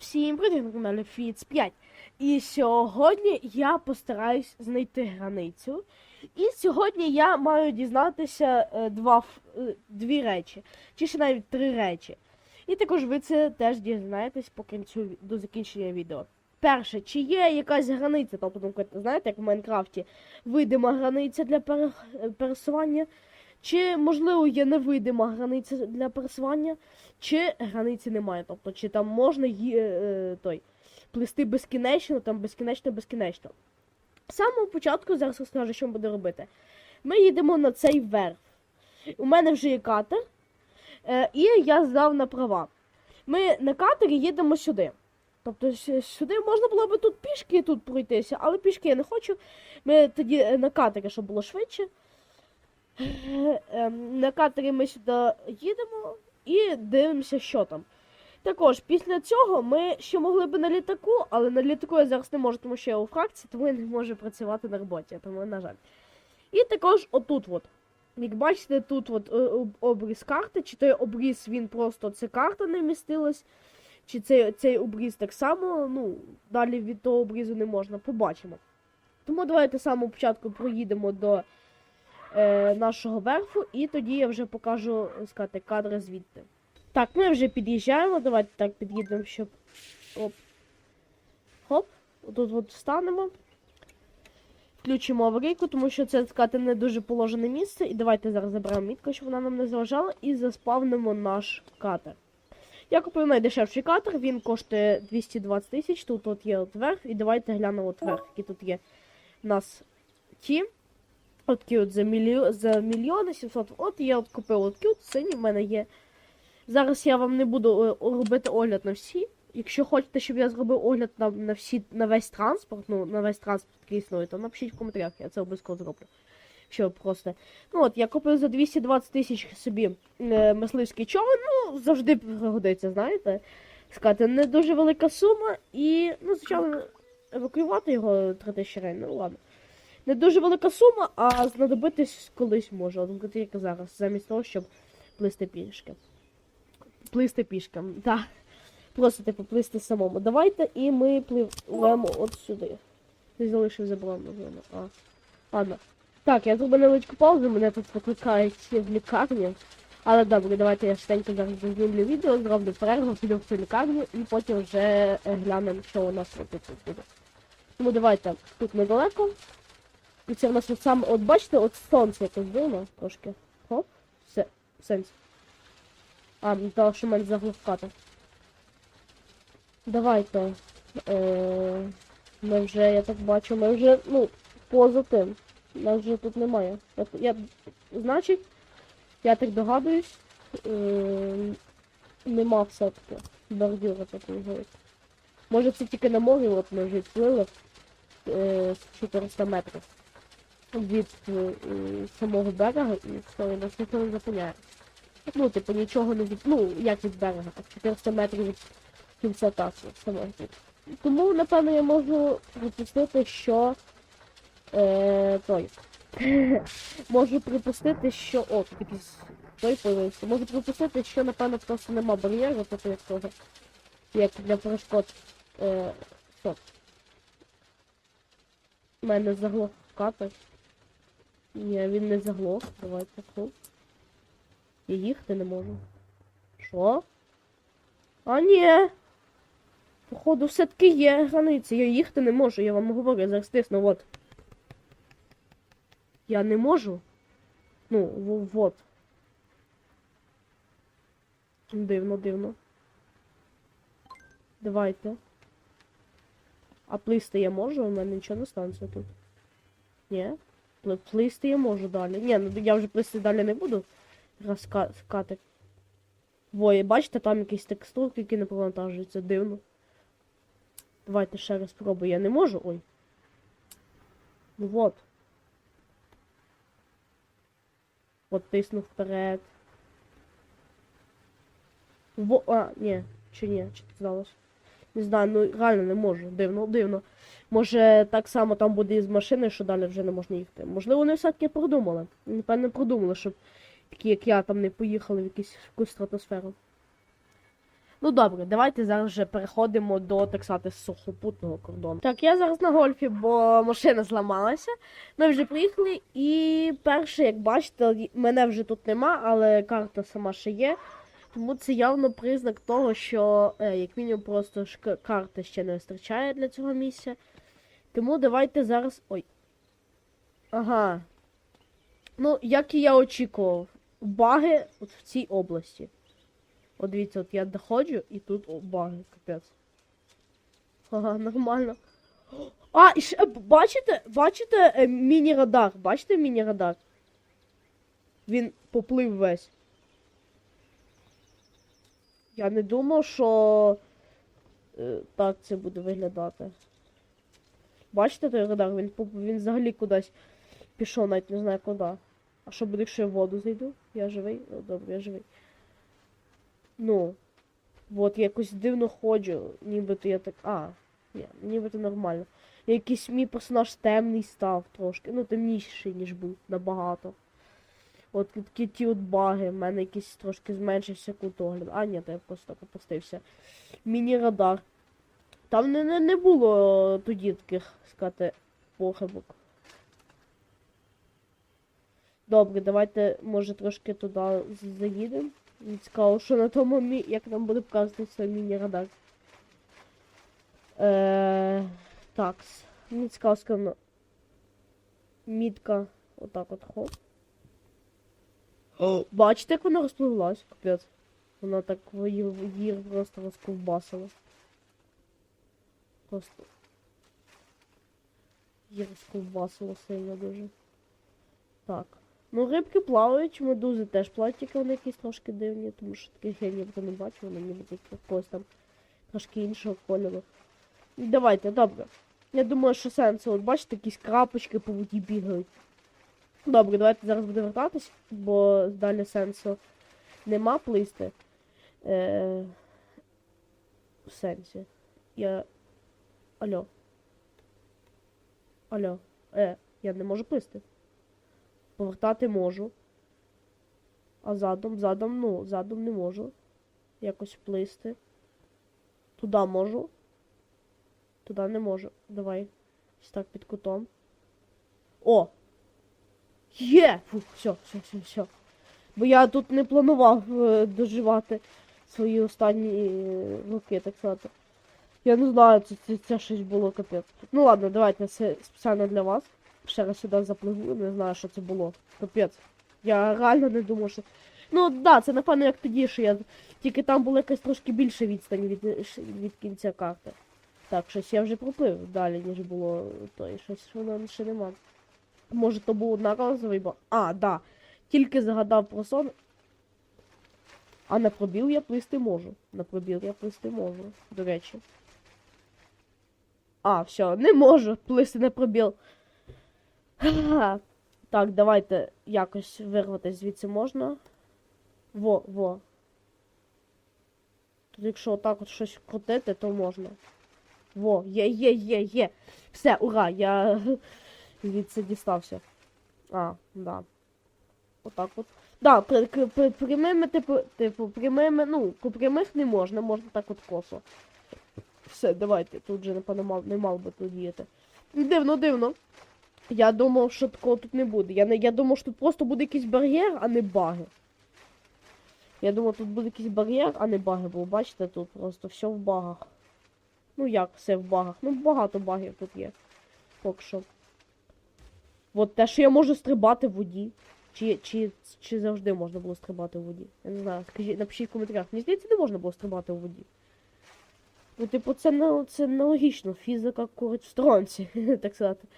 Всім привіт на каналі Фіц 5. І сьогодні я постараюсь знайти границю. І сьогодні я маю дізнатися е, два, е, дві речі, чи ще навіть три речі. І також ви це теж дізнаєтесь по кінцю до закінчення відео. Перше, чи є якась границя, тобто, знаєте, як в Майнкрафті видима границя для пере- пересування, чи можливо є невидима границя для пересування, чи границі немає. Тобто, чи там можна ї- е, той, плисти безкінечно, там безкінечно, безкінечно. З самого початку зараз розкажу, що буде робити. Ми їдемо на цей верх. У мене вже є катер, е, і я здав на права. Ми на катері їдемо сюди. Тобто сюди можна було би тут пішки тут пройтися, але пішки я не хочу. Ми тоді е, на катері, щоб було швидше. Е, ем, На катері ми сюди їдемо і дивимося, що там. Також після цього ми ще могли би на літаку, але на літаку я зараз не можу, тому що я у фракції, тому я не можу працювати на роботі, тому на жаль. І також отут от. Як бачите, тут от е, обріз карти, чи той обріз він просто це карта не вмістилась, чи цей, цей обріз так само, ну, далі від того обрізу не можна, побачимо. Тому давайте самого початку проїдемо до е, нашого верху, і тоді я вже покажу е, сказати, кадри звідти. Так, ми вже під'їжджаємо. Давайте так під'їдемо, щоб. Оп. Хоп. Тут от встанемо. Включимо аварійку, тому що це сказати не дуже положене місце. І давайте зараз заберемо мітку, щоб вона нам не заважала, і заспавнимо наш катер. Я купив найдешевший катер, він коштує 220 тисяч. Тут от є от верх, і давайте глянемо от верх, які тут є у нас ті. От от за, мільйо... за мільйони 700. От я от купив от такі от сині в мене є. Зараз я вам не буду е, робити огляд на всі. Якщо хочете, щоб я зробив огляд на, на всі на весь транспорт, ну на весь транспорт, який існує, то напишіть в коментарях, я це обов'язково зроблю. Що просто. Ну от, я купив за 220 тисяч собі е, мисливський човен, ну, завжди пригодиться, знаєте. Сказати, не дуже велика сума, і, ну, звичайно, евакуювати його 3 тисячі ну ладно. Не дуже велика сума, а знадобитись колись може. От як зараз, замість того, щоб плисти пішки. Плисти пішкам, так. Просто типу плисти самому. Давайте і ми пливемо от сюди. Ти залишив зону. А. Ладно. Так, я зроблю невеличку паузу, мене тут викликають в лікарню. Але добре, давайте я швиденько зараз знімлю відео, зроблю перерву, піду в цю лікарню і потім вже е, глянемо, що у нас тут буде. Тому давайте тут недалеко. І це в нас от саме, от бачите, от сонце якось було трошки. Хоп, все, сенс. А, того, що мене заглушката. Давайте. Е, ми вже, я так бачу, ми вже, ну, поза тим. Нас вже тут немає. Я, я, значить, я так догадуюсь, е, нема все-таки бордюра лежить. Може це тільки на морі, от ми вже відплили е, з 400 метрів від е, е, самого берега і все, нас ніхто не зупиняє. Ну, типу, нічого не від... Ну, як від берега, так 400 метрів від кінця трасу самого. Тому, напевно, я можу припустити, що е, той. можу припустити, що... О, якийсь той появився. Можу припустити, що, напевно, просто нема бар'єру, тобто як того. Як для перешкод. Е, стоп. У мене заглох катер. Ні, він не заглох. Давайте фу. Я їхати не можу. Що? А ні. Походу, все-таки є границя. Я їхати не можу, я вам говорю, зараз тисну, от. Я не можу. Ну, вот. Дивно, дивно. Давайте. А плисти я можу, у мене нічого не станеться тут. Ні. Пли- Плисти я можу далі. Ні, ну я вже плисти далі не буду. Розкати. Воє, бачите, там якісь текстурки, які не провантажуються. Дивно. Давайте ще раз спробую. Я не можу. Ой. Ну вот. От тисну вперед. Во. А, ні. Чи ні, чи це здалось? Не знаю, ну реально не можу. Дивно, дивно. Може так само там буде із машини, що далі вже не можна їхати. Можливо, вони все-таки продумали. Напевно, продумали, щоб такі, як я, там не поїхали в якусь якусь стратосферу. Ну добре, давайте зараз вже переходимо до, так сказати, сухопутного кордону. Так, я зараз на гольфі, бо машина зламалася. Ми вже приїхали, і перше, як бачите, мене вже тут нема, але карта сама ще є. Тому це явно признак того, що е, як мінімум просто ж карти ще не вистачає для цього місця. Тому давайте зараз. Ой. Ага. Ну, як і я очікував, баги от в цій області. От дивіться, от я доходжу і тут о, баги, капець. Ага, нормально. А, і ще, бачите, бачите е, міні-радар? Бачите міні-радар? Він поплив весь. Я не думав, що е, так це буде виглядати. Бачите той радар? Він, він взагалі кудись пішов, навіть не знаю куди. А що буде, якщо я в воду зайду? Я живий? О, добре, я живий. Ну. От я якось дивно ходжу, нібито я так. А, ні, нібито нормально. Якийсь мій персонаж темний став трошки. Ну, темніший, ніж був, набагато. От такі ті от баги, в мене якийсь трошки зменшився кут огляду. А, ні, то я просто опустився. Міні-радар. Там не, не, не було тоді таких, сказати, похибок. Добре, давайте, може, трошки туди заїдемо. Цікаво, що на тому мі... як нам буде показуватися міні-радар. Е... Так. Мені цікаво, скажімо, мітка. Отак от хоп. О, бачите, як вона розпливлась? Капець. Вона так її просто розковбасила. Просто. Її розковбасило сильно дуже. Так. Ну, рибки плавають, медузи теж плавають, тільки вони якісь трошки дивні, тому що таких я ніби не бачу, вони ніби якогось там трошки іншого кольору. Давайте, добре. Я думаю, що сенс, от бачите, якісь крапочки по воді бігають. Добре, давайте зараз будемо вертатись, бо далі сенсу нема плисти. Е... В сенсі. Я. Алло. Алло. Е, я не можу плисти. Повертати можу. А задом, задом, ну, задом не можу. Якось плисти. Туди можу. Туди не можу. Давай. Ось так під кутом. О! Є! Фу, все, все, все, все. Бо я тут не планував е, доживати свої останні е, роки, так сказати. Я не знаю, це, це, це щось було капець. Ну ладно, давайте це спеціально для вас. Ще раз сюди запливу, не знаю, що це було. Капець. Я реально не думав, що. Ну, так, да, це напевно як тоді, що я. Тільки там була якась трошки більша відстань від, від кінця карти. Так, щось я вже проплив далі, ніж було той. Щось воно ще нема. Може, то був одноразовий, бо. А, да. Тільки загадав про сон. А на пробіл я плисти можу. На пробіл я плисти можу, до речі. А, все, не можу плисти на пробіл. Так, давайте якось вирватися звідси можна. Во, во. Тут якщо отак от щось крутити, то можна. Во, є, є, є, є. Все, ура, я звідси дістався. А, да. Отак от. Да, при, при, прямими, типу, типу, прямими, ну, прямих не можна, можна так от косо. Все, давайте, тут же напевно мав, не мав би тут діяти. Дивно, дивно. Я думав, що такого тут не буде. Я, не, я думав, що тут просто буде якийсь бар'єр, а не баги. Я думав, тут буде якийсь бар'єр, а не баги, бо бачите, тут просто все в багах. Ну як все в багах? Ну багато багів тут є. Поки що. От те, що я можу стрибати в воді. Чи, чи, чи завжди можна було стрибати в воді? Я не знаю, скажіть, напишіть в коментарях. Мені здається, не можна було стрибати у воді. Ну, типу, це це нелогічно. Фізика курить в сторонці, так сказати.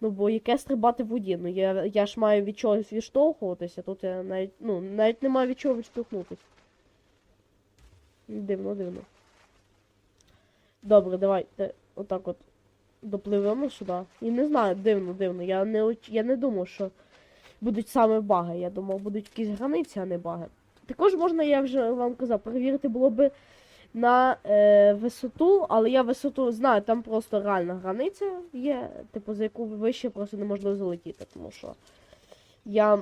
Ну, бо яке стрибати в воді? Ну, я, я ж маю від чогось відштовхуватися, тут я навіть, ну, навіть не маю від чого відштовхнутися. Дивно, дивно. Добре, давайте отак от допливемо сюди. І не знаю, дивно, дивно. Я не, я не думав, що будуть саме баги. Я думав, будуть якісь границі, а не баги. Також можна, я вже вам казав, перевірити було би на е, висоту, але я висоту знаю, там просто реальна границя є, типу, за яку вище просто неможливо залетіти, тому що я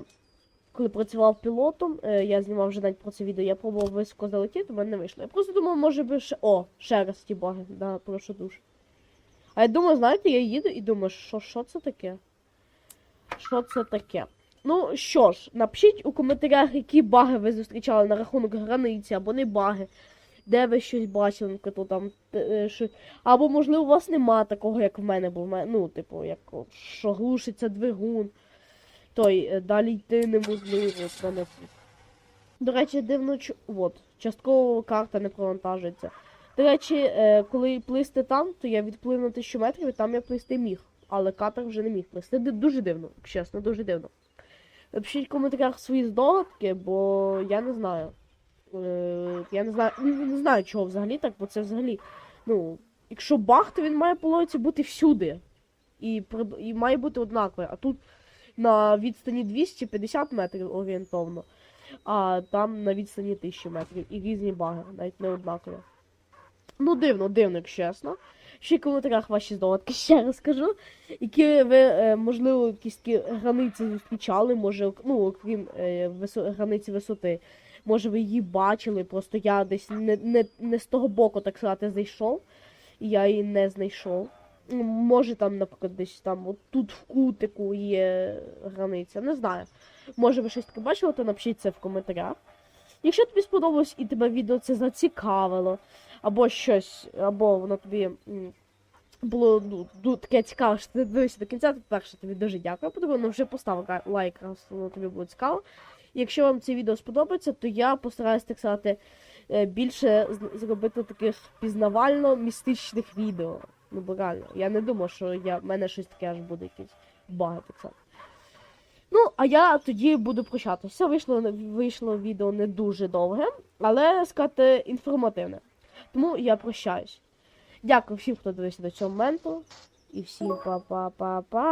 коли працював пілотом, е, я знімав вже навіть про це відео, я пробував високо залетіти, в мене не вийшло. Я просто думав, може би ще. О, ще раз ті баги, да, прошу дуже. А я думаю, знаєте, я їду і думаю, що, що це таке? Що це таке? Ну що ж, напишіть у коментарях, які баги ви зустрічали на рахунок границі або не баги. Де ви щось бачили, то там е, що. Або, можливо, у вас нема такого, як в мене, бо в мене, ну, типу, як що глушиться двигун. Той е, далі йти неможливо. До речі, дивно, от, частково карта не провантажується. До речі, е, коли плисти там, то я відплив на тисячу метрів, і там я плисти міг. Але катер вже не міг плисти. Дуже дивно, чесно, дуже дивно. Напишіть в коментарях свої здогадки, бо я не знаю. Е, я не знаю, не, знаю, чого взагалі так, бо це взагалі. Ну, якщо баг, то він має по логіці бути всюди. І, і має бути однаковий. А тут на відстані 250 метрів орієнтовно, а там на відстані 1000 метрів. І різні баги, навіть не однакові. Ну, дивно, дивно, якщо чесно. Ще в коментарях ваші здогадки ще раз кажу. Які ви, е, можливо, якісь такі границі зустрічали, може, ну, окрім е, границі висоти. Може, ви її бачили, просто я десь не, не, не з того боку, так сказати, зайшов, і я її не знайшов. Може, там, наприклад, десь там, от тут в кутику є границя, не знаю. Може, ви щось таке бачили, то напишіть це в коментарях. Якщо тобі сподобалось і тебе відео це зацікавило, або щось, або воно тобі було ну, ду- таке цікаве, що ти дивишся до кінця, то перше тобі дуже дякую. По-друге, ну вже постав лайк, раз воно тобі буде цікаво. Якщо вам це відео сподобається, то я постараюсь так сказати е, більше зробити таких пізнавально-містичних відео. Ну бо реально, я не думав, що я, в мене щось таке аж буде якісь баги так сказати. Ну, а я тоді буду прощатися. Вийшло, вийшло відео не дуже довге, але сказати інформативне. Тому я прощаюсь. Дякую всім, хто дивився до цього моменту. І всім па-па-па-па.